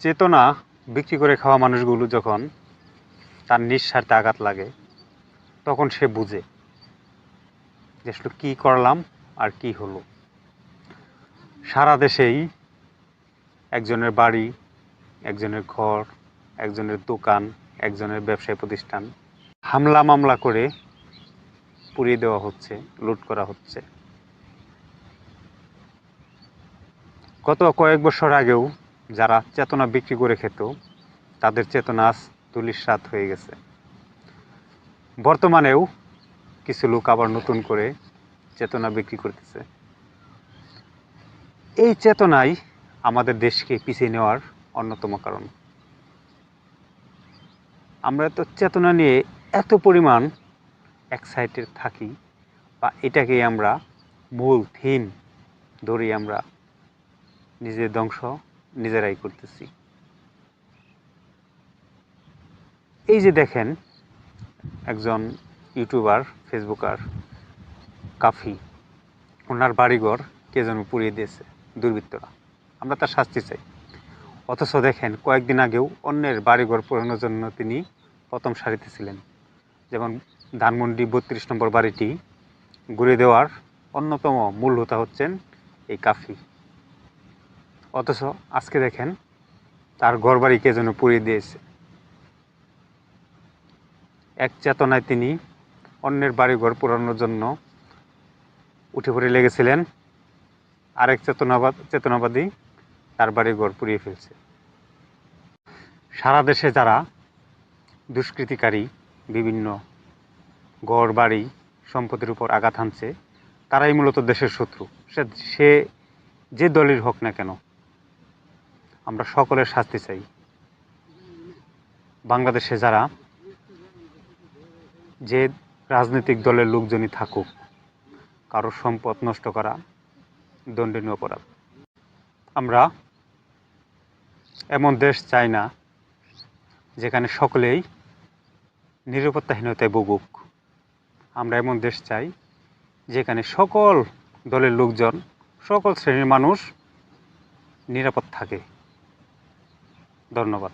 চেতনা বিক্রি করে খাওয়া মানুষগুলো যখন তার নিঃস্বার্থে আঘাত লাগে, তখন সে বুঝে যে আসলে কী করলাম আর কি হলো। সারা দেশেই একজনের বাড়ি, একজনের ঘর, একজনের দোকান, একজনের ব্যবসায়ী প্রতিষ্ঠান হামলা মামলা করে পুড়িয়ে দেওয়া হচ্ছে, লুট করা হচ্ছে। গত কয়েক বছর আগেও যারা চেতনা বিক্রি করে খেত, তাদের চেতনা আজ তুলিস্বাত হয়ে গেছে। বর্তমানেও কিছু লোক আবার নতুন করে চেতনা বিক্রি করতেছে। এই চেতনাই আমাদের দেশকে পিছিয়ে নেওয়ার অন্যতম কারণ। আমরা তো চেতনা নিয়ে এত পরিমাণ এক্সাইটেড থাকি বা এটাকেই আমরা মূল থিম ধরি আমরা নিজের ধ্বংস নিজেরাই করতেছি। এই যে দেখেন, একজন ইউটিউবার, ফেসবুকার কাফি, ওনার বাড়িঘর কে যেন পুড়িয়ে দিয়েছে, দুর্বৃত্তরা। আমরা তার শাস্তি চাই। অথচ দেখেন, কয়েকদিন আগেও অন্যের বাড়িঘর পোড়ানোর জন্য তিনি প্রথম সারিতে ছিলেন। যেমন ধানমন্ডি বত্রিশ নম্বর বাড়িটি ঘুরে দেওয়ার অন্যতম মূল হোতা হচ্ছেন এই কাফি। অথচ আজকে দেখেন, তার ঘরবাড়ি কে যেন পুড়িয়ে দিয়েছে। এক চেতনায় তিনি অন্যের বাড়ি ঘর পোড়ানোর জন্য উঠে পড়ে লেগেছিলেন। আরেক চেতনাবাদ চেতনাবাদী তার বাড়ি ঘর পুড়িয়ে ফেলছে। সারা দেশে যারা দুষ্কৃতিকারী, বিভিন্ন ঘর বাড়ি সম্পত্তির উপর আঘাত হানছে, তারাই মূলত দেশের শত্রু। সে যে দলের হোক না কেন আমরা সকলের শাস্তি চাই। বাংলাদেশে যারা যে রাজনৈতিক দলের লোকজনই থাকুক কারোর সম্পদ নষ্ট করা দণ্ডনীয় অপরাধ। আমরা এমন দেশ চাই না যেখানে সকলেই নিরাপত্তাহীনতায় ভুগুক। আমরা এমন দেশ চাই যেখানে সকল দলের লোকজন, সকল শ্রেণির মানুষ নিরাপদ থাকে। ধন্যবাদ।